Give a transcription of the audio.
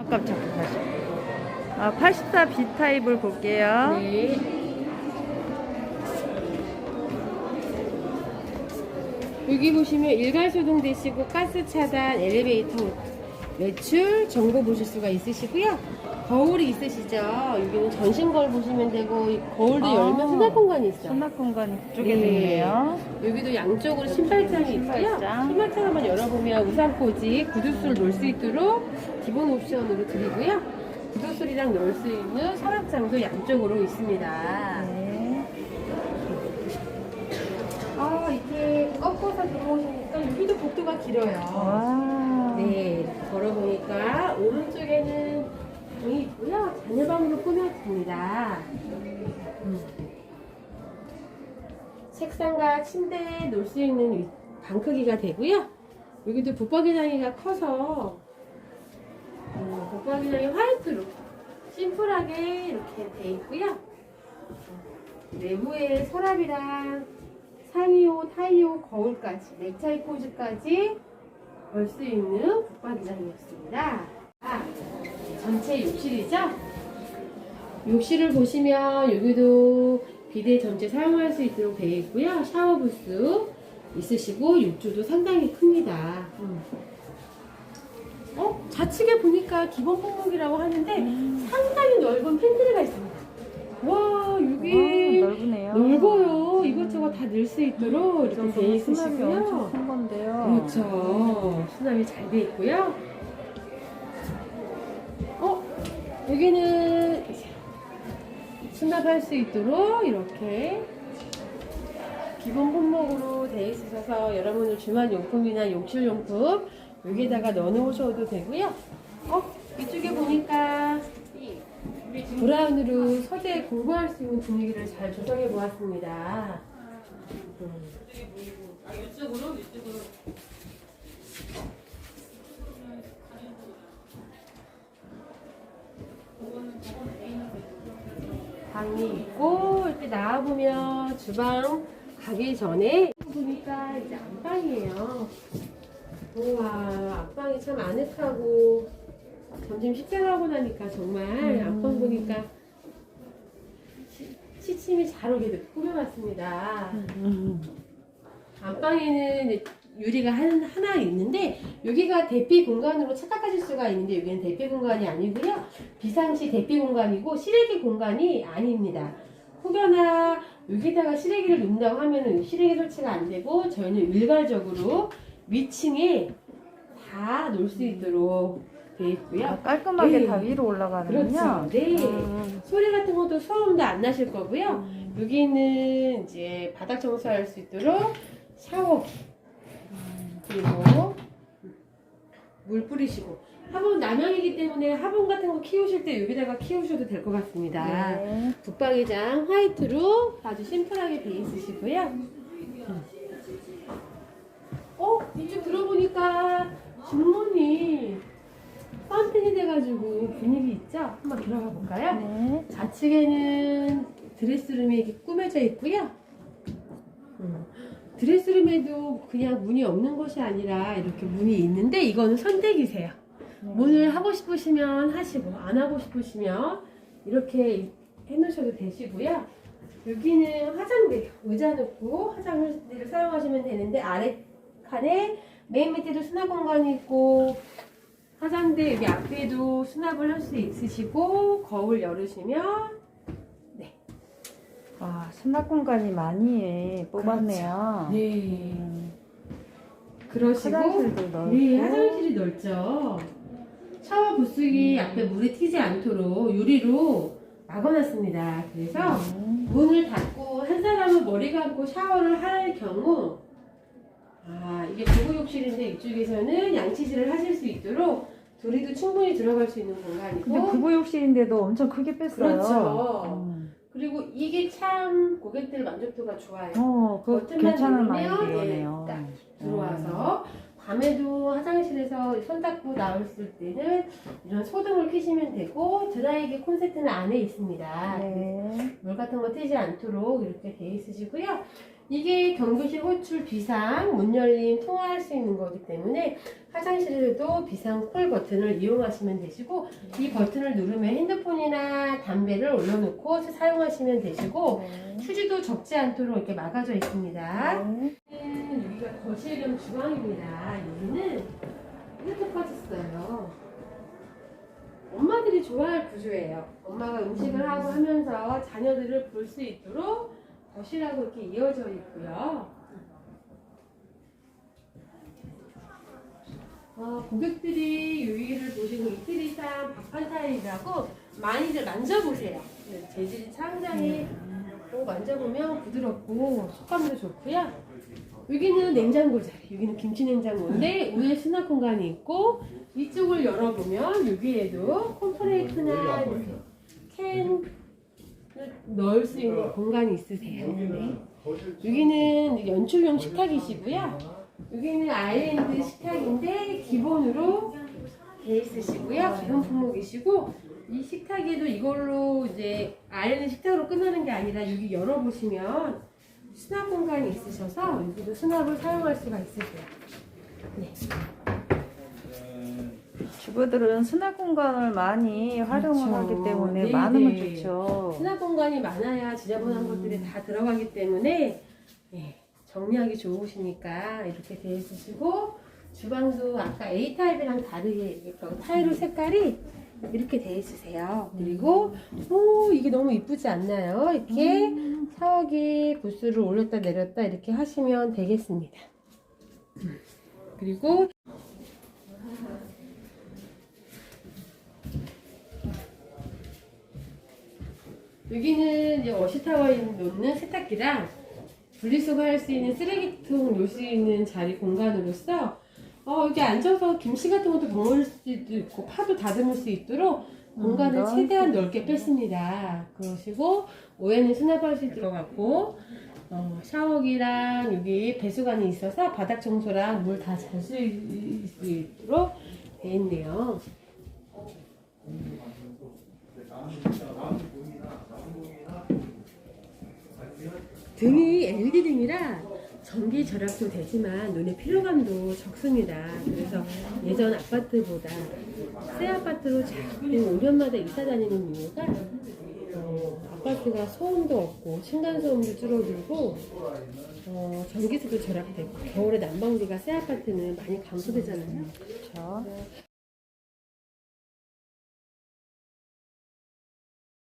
아, 깜짝 다시. 아, 84 B 타입을 볼게요. 네. 여기 보시면 일괄 소동 되시고 가스 차단, 엘리베이터 매출 정보 보실 수가 있으시고요. 거울이 있으시죠? 여기는 전신 거울 보시면 되고 이 거울도 아. 열면 수납 공간이 있어요. 수납 공간이 그쪽에 네. 있네요. 여기도 양쪽으로 신발장이 있고요. 신발장. 신발장 한번 열어보면 우산꽂이, 구두수를 놓을 수 있도록 기본 옵션으로 드리고요. 구두술이랑 넣을 수 있는 서랍장도 양쪽으로 있습니다. 네. 아, 이렇게 꺾어서 들어오시니까 여기도 복도가 길어요. 와. 네, 걸어보니까 오른쪽에는 방이 있고요. 자녀방으로 꾸며집니다. 음. 책상과 침대에 놓을 수 있는 위- 방 크기가 되고요. 여기도 붙박이장이가 커서 음, 붙박이장이 화이트로 심플하게 이렇게 돼 있고요. 내부에 서랍이랑 상의옷, 하의옷, 거울까지, 넥타이 포즈까지 걸 수 있는 붙박이장이었습니다. 아, 전체 욕실이죠? 욕실을 보시면 여기도 비데 전체 사용할 수 있도록 되어 있고요. 샤워 부스 있으시고 욕조도 상당히 큽니다. 음. 어? 좌측에 보니까 기본 품목이라고 하는데 상당히 넓은 팬트리가 있습니다. 와 여기 와, 넓으네요. 넓어요. 이것저것 다 넣을 수 있도록 이 이렇게 엄청 있으시고요. 큰 건데요. 그렇죠. 수납이 잘돼 있고요. 여기는 수납할 수 있도록 이렇게 기본 품목으로 되어 있으셔서 여러분들 주말 용품이나 욕실 용품 여기에다가 넣어 놓으셔도 되고요. 어? 이쪽에 보니까 브라운으로 서재 공부할 수 있는 분위기를 잘 조성해 보았습니다. 음. 방이 있고 이렇게 나와 보면 주방 가기 전에 보니까 이제 안방이에요. 우와 안방이 참 아늑하고 점심 식사하고 나니까 정말 음. 안방 보니까 시- 시침이 잘 오게 꾸며놨습니다. 음. 안방에는 이제 유리가 한, 하나 있는데 여기가 대피 공간으로 착각하실 수가 있는데 여기는 대피 공간이 아니고요 비상시 대피 공간이고 실외기 공간이 아닙니다 혹여나 여기다가 실외기를 놓는다고 하면은 실외기 설치가 안 되고 저희는 일괄적으로 위층에 다 놓을 수 있도록 되어 있고요 아, 깔끔하게 네. 다 위로 올라가는군요. 그렇죠. 네. 음. 소리 같은 것도 소음도 안 나실 거고요 여기는 이제 바닥 청소할 수 있도록 샤워기 그리고 물 뿌리시고 화분 남양이기 때문에 화분 같은 거 키우실 때 여기다가 키우셔도 될 것 같습니다. 네. 붙박이장 화이트로 아주 심플하게 돼 있으시고요. 어 이쪽 들어보니까 중문이 파운틴이 돼가지고 분위기 있죠? 한번 들어가 볼까요? 네. 좌측에는 드레스룸이 이렇게 꾸며져 있고요. 음, 드레스룸에도 그냥 문이 없는 것이 아니라 이렇게 문이 있는데 이거는 선택이세요. 네. 문을 하고 싶으시면 하시고 안 하고 싶으시면 이렇게 해놓으셔도 되시고요. 여기는 화장대 의자 놓고 화장대를 사용하시면 되는데 아래 칸에 맨 밑에도 수납 공간이 있고 화장대 여기 앞에도 수납을 할 수 있으시고 거울 열으시면 와, 수납 공간이 많이 뽑았네요. 네 음. 그러시고 화장실도 넓고. 네 화장실이 넓죠. 샤워 부스기 앞에 물이 튀지 않도록 유리로 막아놨습니다. 그래서 음. 문을 닫고 한 사람은 머리 감고 샤워를 할 경우 아 이게 부부 욕실인데 이쪽에서는 양치질을 하실 수 있도록 둘이도 충분히 들어갈 수 있는 공간이고 근데 부부 욕실인데도 엄청 크게 뺐어요. 그렇죠. 음. 그리고 이게 참 고객들 만족도가 좋아요. 어, 그 버튼만 괜찮은 누르면, 아이디어네요. 예, 딱 들어와서 밤에도 화장실에서 손 닦고 나왔을 때는 이런 소등을 켜시면 되고 드라이기 콘센트는 안에 있습니다. 네. 물 같은 거 튀지 않도록 이렇게 돼 있으시고요. 이게 경비실 호출 비상 문 열림 통화할 수 있는 거기 때문에 화장실에도 비상 콜 버튼을 이용하시면 되시고 이 버튼을 누르면 핸드폰이나 담배를 올려놓고 사용하시면 되시고 휴지도 적지 않도록 이렇게 막아져 있습니다. 네. 여기가 거실 겸 주방입니다. 여기는 이렇게 커졌어요. 엄마들이 좋아할 구조예요. 엄마가 음식을 하고 하면서 자녀들을 볼 수 있도록 거실하고 이렇게 이어져 있고요. 어, 고객들이 여기를 보시고 이틀 이상 박판 타일이라고 많이들 만져보세요. 네, 재질이 상당히 어, 만져보면 부드럽고 속감도 좋고요. 여기는 냉장고 자리, 여기는 김치 냉장고인데 위에 수납 공간이 있고 이쪽을 열어보면 여기에도 콤프레이크나 이렇게 캔을 넣을 수 있는 공간이 있으세요. 네. 여기는 연출용 식탁이시고요. 여기는 아일랜드 식탁인데 기본으로 돼 있으시고요. 기본 품목이시고 이 식탁에도 이걸로 이제 아일랜드 식탁으로 끝나는 게 아니라 여기 열어보시면 수납 공간이 있으셔서 여기도 수납을 사용할 수가 있으세요. 네. 주부들은 수납 공간을 많이 활용을 그렇죠. 하기 때문에 네, 많으면 네. 좋죠. 수납 공간이 많아야 지저분한 것들이 다 들어가기 때문에 예, 정리하기 좋으시니까 이렇게 되어 있으시고 주방도 아까 A 타입이랑 다르게 이렇게 타일로 색깔이 이렇게 되어 있으세요. 그리고 오 이게 너무 이쁘지 않나요? 이렇게 샤워기 부스를 올렸다 내렸다 이렇게 하시면 되겠습니다. 음, 그리고 여기는 이제 워시타워에 놓는 세탁기랑 분리수거 할 수 있는 쓰레기통 놓을 수 있는 자리 공간으로서 어, 여기 앉아서 김치 같은 것도 먹을 수도 있고 파도 다듬을 수 있도록 공간을 음, 최대한 넓게 뺐습니다. 그러시고 오해는 수납할 들어갔고 어, 샤워기랑 여기 배수관이 있어서 바닥 청소랑 물 다 잘 수 있도록 돼 있네요. 등이 LED 등이라 전기 절약도 되지만 눈의 피로감도 적습니다. 그래서 예전 아파트보다 새 아파트로 자꾸 5년마다 이사 다니는 이유가 어, 아파트가 소음도 없고 층간소음도 줄어들고 어, 전기세도 절약되고 겨울에 난방비가 새 아파트는 많이 감소되잖아요. 그렇죠.